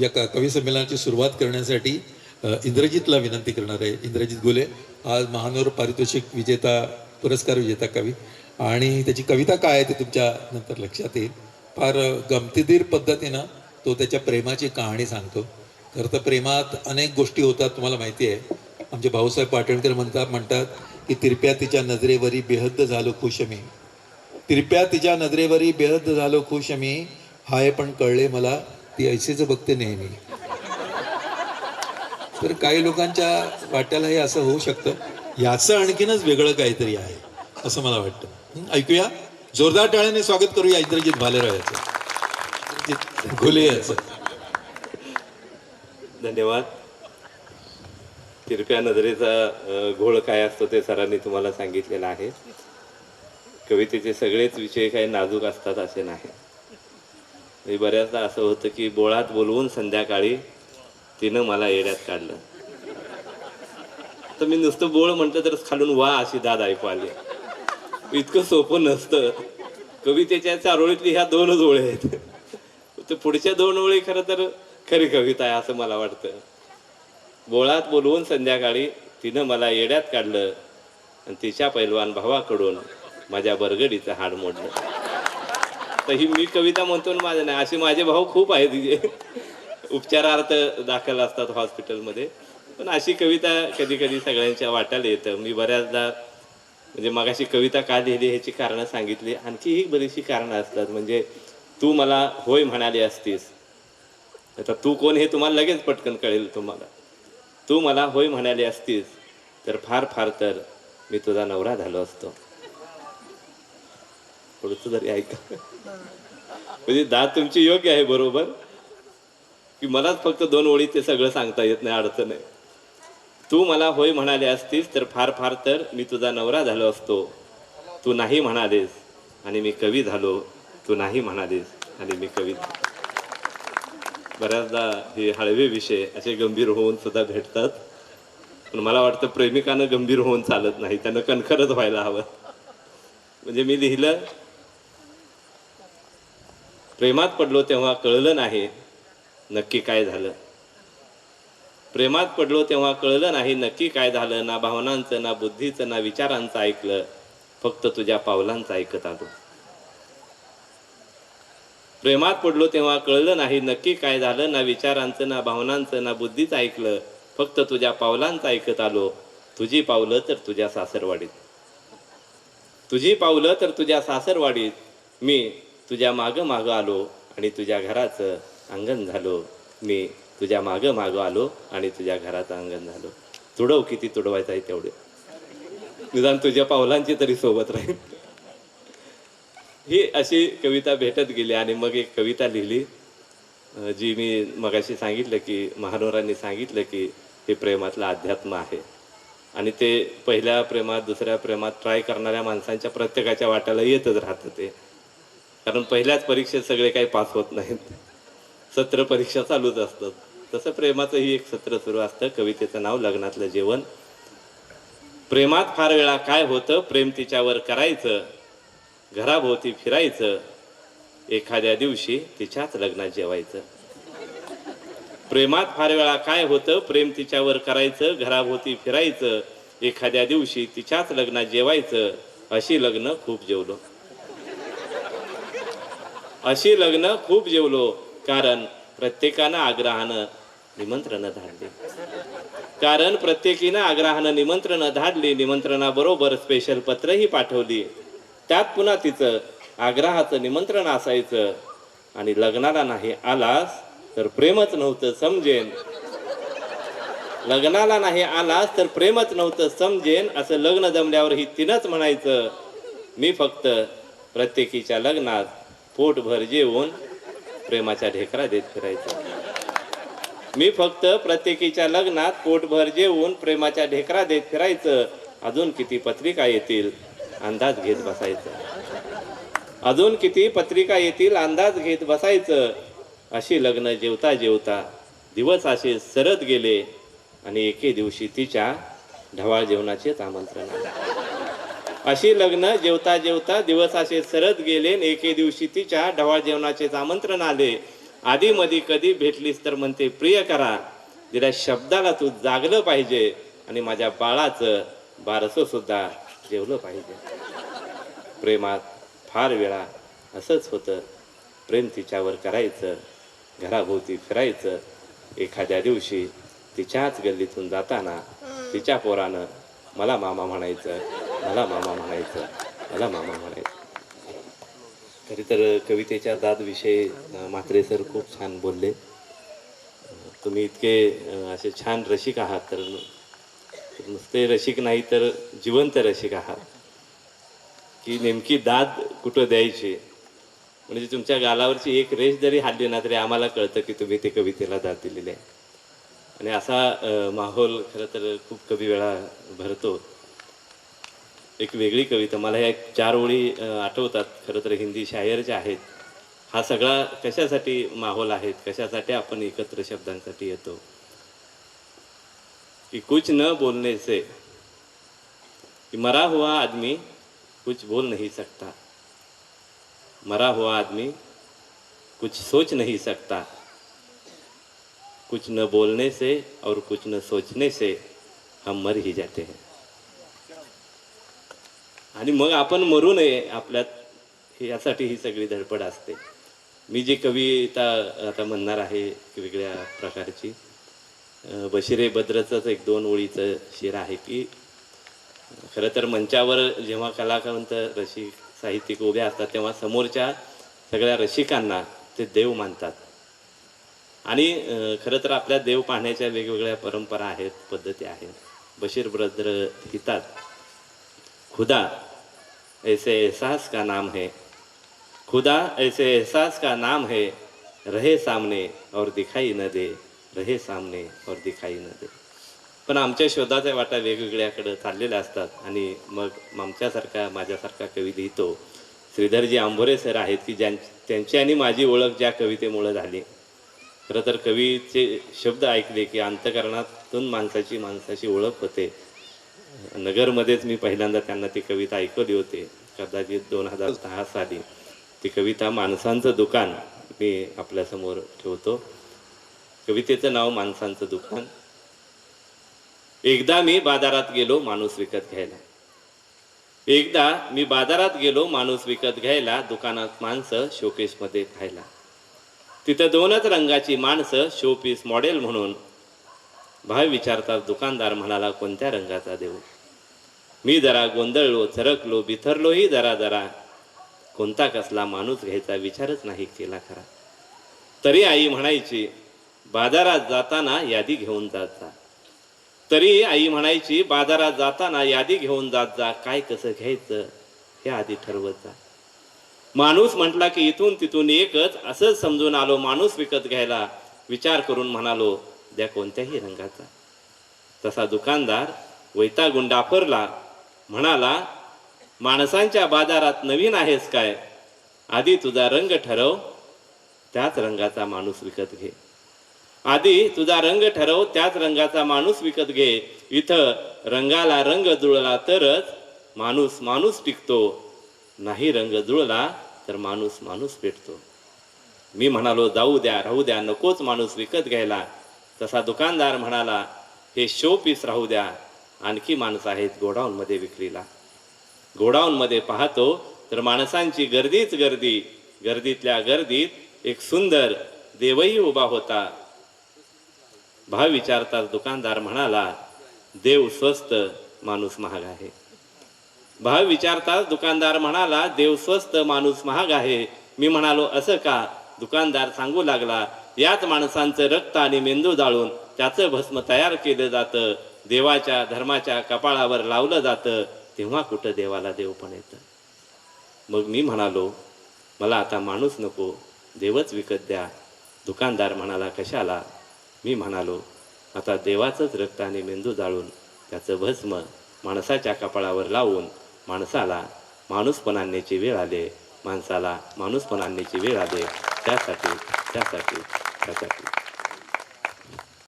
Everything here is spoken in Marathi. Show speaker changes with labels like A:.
A: या क- कवी संमेलनाची सुरुवात करण्यासाठी इंद्रजितला विनंती करणार आहे. इंद्रजित गुले आज महानोर पारितोषिक विजेता पुरस्कार विजेता कवी. आणि त्याची कविता काय आहे ते तुमच्या नंतर लक्षात येईल. फार गमतीदीर पद्धतीनं तो त्याच्या प्रेमाची कहाणी सांगतो. खरं तर प्रेमात अनेक गोष्टी होतात तुम्हाला माहिती आहे. आमचे भाऊसाहेब पाटणकर म्हणतात म्हणतात की तिरप्या तिच्या नजरेवरी बेहद्द झालो खुश मी. तिरप्या तिच्या नजरेवरी बेहद्द झालो खुश मी हाय पण कळले मला ती ऐशीच बघते नेहमी. तर काही लोकांच्या वाट्याला हे असं होऊ शकतं. याचं आणखीनच वेगळं काहीतरी आहे असं मला वाटतं. ऐकूया? जोरदार टाळ्याने स्वागत करूया इंद्रजित भालेराव याचं घोले याचं
B: धन्यवाद. तिरप्या नजरेचा घोळ काय असतो ते सरांनी तुम्हाला सांगितलेलं आहे. कवितेचे सगळेच विषय काही नाजूक असतात असे नाही. बऱ्याचदा असं होतं की बोळात बोलवून संध्याकाळी तिनं मला येड्यात काढलं. तर मी नुसतं बोळ म्हटलं तर खालून वा अशी दाद ऐकू आली. इतकं सोपं नसतं. कवितेच्या चारोळीतली ह्या दोनच ओळी आहेत. तर पुढच्या दोन ओळी खरं तर खरी कविता आहे असं मला वाटतं. बोळात बोलवून संध्याकाळी तिनं मला येड्यात काढलं आणि तिच्या पैलवान भावाकडून माझ्या बरगडीचं हाड मोडलं. तर ही मी कविता म्हणतो ना माझं नाही. असे माझे भाऊ खूप आहेत जे. उपचारार्थ दाखल असतात हॉस्पिटलमध्ये. पण अशी कविता कधी कधी सगळ्यांच्या वाट्याला येतं. मी बऱ्याचदा म्हणजे मगाशी कविता का लिहिली ह्याची कारणं सांगितली. आणखी ही बरीचशी कारणं असतात. म्हणजे तू मला होय म्हणाली असतीस. आता तू कोण हे तुम्हाला लगेच पटकन कळेल तुम्हाला. तू मला होय म्हणाली असतीस तर फार फार तर मी तुझा नवरा झालो असतो. थोडस जरी ऐका. म्हणजे दा तुमची योग्य आहे बरोबर. की मलाच फक्त दोन ओळी ते सगळं सांगता येत नाही अडचण आहे. तू मला होय म्हणाले असतीस तर फार फार तर मी तुझा नवरा झालो असतो. तू नाही म्हणालेस आणि मी कवी झालो. तू नाही म्हणालीस आणि मी कवी बऱ्याचदा हे हळवे विषय असे गंभीर होऊन सुद्धा भेटतात. पण मला वाटतं प्रेमिकानं गंभीर होऊन चालत नाही त्यानं कणखरच व्हायला हवं. म्हणजे मी लिहिलं प्रेमात पडलो तेव्हा कळलं नाही नक्की काय झालं. प्रेमात पडलो तेव्हा कळलं नाही नक्की काय झालं. ना भावनांचं ना बुद्धीचं ना विचारांचं ऐकलं. फक्त तुझ्या पावलांचं ऐकत आलो. प्रेमात पडलो तेव्हा कळलं नाही नक्की काय झालं. ना विचारांचं ना भावनांचं ना बुद्धीचं ऐकलं. फक्त तुझ्या पावलांचं ऐकत आलो. तुझी पावलं तर तुझ्या सासरवाडीत. तुझी पावलं तर तुझ्या सासरवाडीत. मी तुझ्या मागं मागं आलो आणि तुझ्या घराचं अंगण झालो. मी तुझ्या मागं मागं आलो आणि तुझ्या घराचं अंगण झालो. तुडव किती तुडवायचं आहे तेवढे. निदान तुझ्या पावलांची तरी सोबत राहील ही अशी कविता भेटत गेली आणि मग एक कविता लिहिली. जी मी मगाशी सांगितलं की महानोरांनी सांगितलं की हे प्रेमातलं अध्यात्म आहे. आणि ते पहिल्या प्रेमात दुसऱ्या प्रेमात ट्राय करणाऱ्या माणसांच्या प्रत्येकाच्या वाट्याला येतच राहतं ते. कारण पहिल्याच परीक्षेत सगळे काही पास होत नाहीत. सत्र परीक्षा चालूच असतात. तसं प्रेमाचंही एक सत्र सुरू असतं. कवितेचं नाव लग्नातलं जेवण. प्रेमात फार वेळा काय होतं? प्रेम तिच्यावर करायचं. घराभोवती फिरायचं. एखाद्या दिवशी तिच्याच लग्नात जेवायचं. प्रेमात फार वेळा काय होतं? प्रेम तिच्यावर करायचं. घराभोवती फिरायचं. एखाद्या दिवशी तिच्याच लग्नात जेवायचं. अशी लग्न खूप जेवलो. अशी लग्न खूप जेवलो कारण प्रत्येकानं आग्रहानं निमंत्रण धाडले. कारण प्रत्येकीनं आग्रहानं निमंत्रण धाडली निमंत्रणाबरोबर स्पेशल पत्रही पाठवली. त्यात पुन्हा तिचं आग्रहाचं निमंत्रण असायचं आणि लग्नाला नाही आलास तर प्रेमच नव्हतं समजेन. लग्नाला नाही आलास तर प्रेमच नव्हतं समजेन असं लग्न जमल्यावर ही तिनंच म्हणायचं मी फक्त प्रत्येकीच्या लग्नात पोटभर जेवून प्रेमाच्या ढेकरा देत फिरायचं. मी फक्त प्रत्येकीच्या लग्नात पोटभर जेवून प्रेमाच्या ढेकरा देत फिरायचं. अजून किती पत्रिका येतील? अंदाज घेत बसायचं. अजून किती पत्रिका येतील? अंदाज घेत बसायचं. अशी लग्न जेवता जेवता दिवस असे सरत गेले आणि एके दिवशी तिच्या ढवाळ जेवणाचेच आमंत्रण आले. अशी लग्न जेवता जेवता दिवस असे सरत गेले आणि एके दिवशी तिच्या ढवाळ जेवणाचे आमंत्रण आले. आधी मधी कधी भेटलीस तर म्हणते प्रिय करा तिला शब्दाला तू जागलं पाहिजे आणि माझ्या बाळाचं बारसं सुद्धा जेवलं पाहिजे. प्रेमात फार वेळा असंच होतं. प्रेम तिच्यावर करायचं घराभोवती फिरायचं. एखाद्या दिवशी तिच्याच गल्लीतून जाताना तिच्या पोरानं मला मामा म्हणायचं मला मामा म्हणायचं. मला मामा म्हणायचं. खरी तर कवितेच्या दादविषयी मात्रे म्हात्रे सर खूप छान बोलले. तुम्ही इतके असे छान रसिक आहात तर नुसते रसिक नाही तर जिवंत रसिक आहात. की नेमकी दाद कुठं द्यायची? म्हणजे तुमच्या गालावरची एक रेष जरी हाडली ना तरी आम्हाला कळतं की तुम्ही ते कवितेला दाद दिलेली आहे. आणि असा माहोल खरं तर खूप कमी वेळा भरतो. एक वेगळी कविता. मला ह्या चार ओळी आठवतात. खरं तर हिंदी शायरच्या आहेत. हा सगळा कशासाठी माहोल आहेत कशासाठी आपण एकत्र शब्दांसाठी येतो? कि कुछ न बोलने से, कि मरा हुआ आदमी कुछ बोल नहीं सकता. मरा हुआ आदमी कुछ सोच नहीं सकता. कुछ न बोलने से और कुछ न सोचने से हम मर ही जाते हैं. आणि मग आपण मरू नये आपल्यात. यासाठी ही सगळी धडपड असते. मी जी कविता आता म्हणणार आहे वेगळ्या प्रकारची बशिरे बद्रचंच एक दोन ओळीचं शिर आहे की खरं तर मंचावर जेव्हा कलाकांत रसिक साहित्यिक उभे असतात तेव्हा समोरच्या सगळ्या रसिकांना ते देव मानतात. आणि खरं तर आपल्या देव पाहण्याच्या वेगवेगळ्या परंपरा आहेत पद्धती आहेत. बशीर ब्रद्र हितात खुदा ऐसे एहसास का नाम है। खुदा ऐसे एहसास का नाम है रहे सामने और दिखाई न दे रहे सामने और दिखाई न दे। पण आमच्या शोधाच्या वाटा वेगवेगळ्याकडे चाललेल्या असतात आणि मग आमच्यासारखा माझ्यासारखा कवी लिहितो श्रीधरजी आंभोरे सर आहेत की ज्यां त्यांची आणि माझी ओळख ज्या कवितेमुळं झाली. खरं तर कवीचे शब्द ऐकले की अंतकरणातून माणसाची माणसाची ओळख होते. नगरमध्येच मी पहिल्यांदा त्यांना ती कविता ऐकवली होती. कदाचित दोन हजार सहा साली. ती कविता माणसांचं दुकान मी आपल्यासमोर ठेवतो. कवितेचं नाव माणसांचं दुकान. एकदा मी बाजारात गेलो माणूस विकत घ्यायला. एकदा मी बाजारात गेलो माणूस विकत घ्यायला दुकानात माणसं शोकेसमध्ये खायला तिथं दोनच रंगाची माणसं शोपीस मॉडेल म्हणून भाव विचारतात दुकानदार म्हणाला कोणत्या रंगाचा देऊ? मी जरा गोंधळलो चरकलो बिथरलोही जरा जरा. कोणता कसला माणूस घ्यायचा विचारच नाही केला खरा. तरी आई म्हणायची बाजारात जाताना यादी घेऊन जात जा. तरी आई म्हणायची बाजारात जाताना यादी घेऊन जात जा. काय कसं घ्यायचं हे आधी ठरवत जा. माणूस म्हटला की इथून तिथून एकच असंच समजून आलो माणूस विकत घ्यायला. विचार करून म्हणालो द्या कोणत्याही रंगाचा. तसा दुकानदार वैतागून डाफरला म्हणाला माणसांच्या बाजारात नवीन आहेस काय? आधी तुझा रंग ठरव त्याच रंगाचा माणूस विकत घे. आधी तुझा रंग ठरव त्याच रंगाचा माणूस विकत घे. इथं रंगाला रंग जुळला तरच माणूस माणूस टिकतो. नाही रंग जुळला तर माणूस माणूस पेटतो. मी म्हणालो जाऊ द्या राहू द्या नकोच माणूस विकत घ्यायला. तसा दुकानदार म्हणाला हे शो पीस राहू द्या आणखी माणसं आहेत गोडाऊनमध्ये विक्रीला. गोडाऊनमध्ये पाहतो तर माणसांची गर्दीच गर्दी गर्दीतल्या गर्दीत एक सुंदर देवही उभा होता. भाव विचारताच दुकानदार म्हणाला देव स्वस्त माणूस महाग आहे. भाव विचारताच दुकानदार म्हणाला देव स्वस्त माणूस महाग आहे. मी म्हणालो असं का? दुकानदार सांगू लागला याच माणसांचं रक्त आणि मेंदू जाळून त्याचं भस्म तयार केलं जातं. देवाच्या धर्माच्या कपाळावर लावलं जातं. तेव्हा कुठं देवाला देव पण येतं? मग मी म्हणालो मला आता माणूस नको देवच विकत द्या. दुकानदार म्हणाला कशाला? मी म्हणालो आता देवाचंच रक्त आणि मेंदू जाळून त्याचं भस्म माणसाच्या कपाळावर लावून माणसाला माणूसपण आणण्याची वेळ आले. माणसाला माणूसपण आणण्याची वेळ आले. Definitely, definitely, definitely.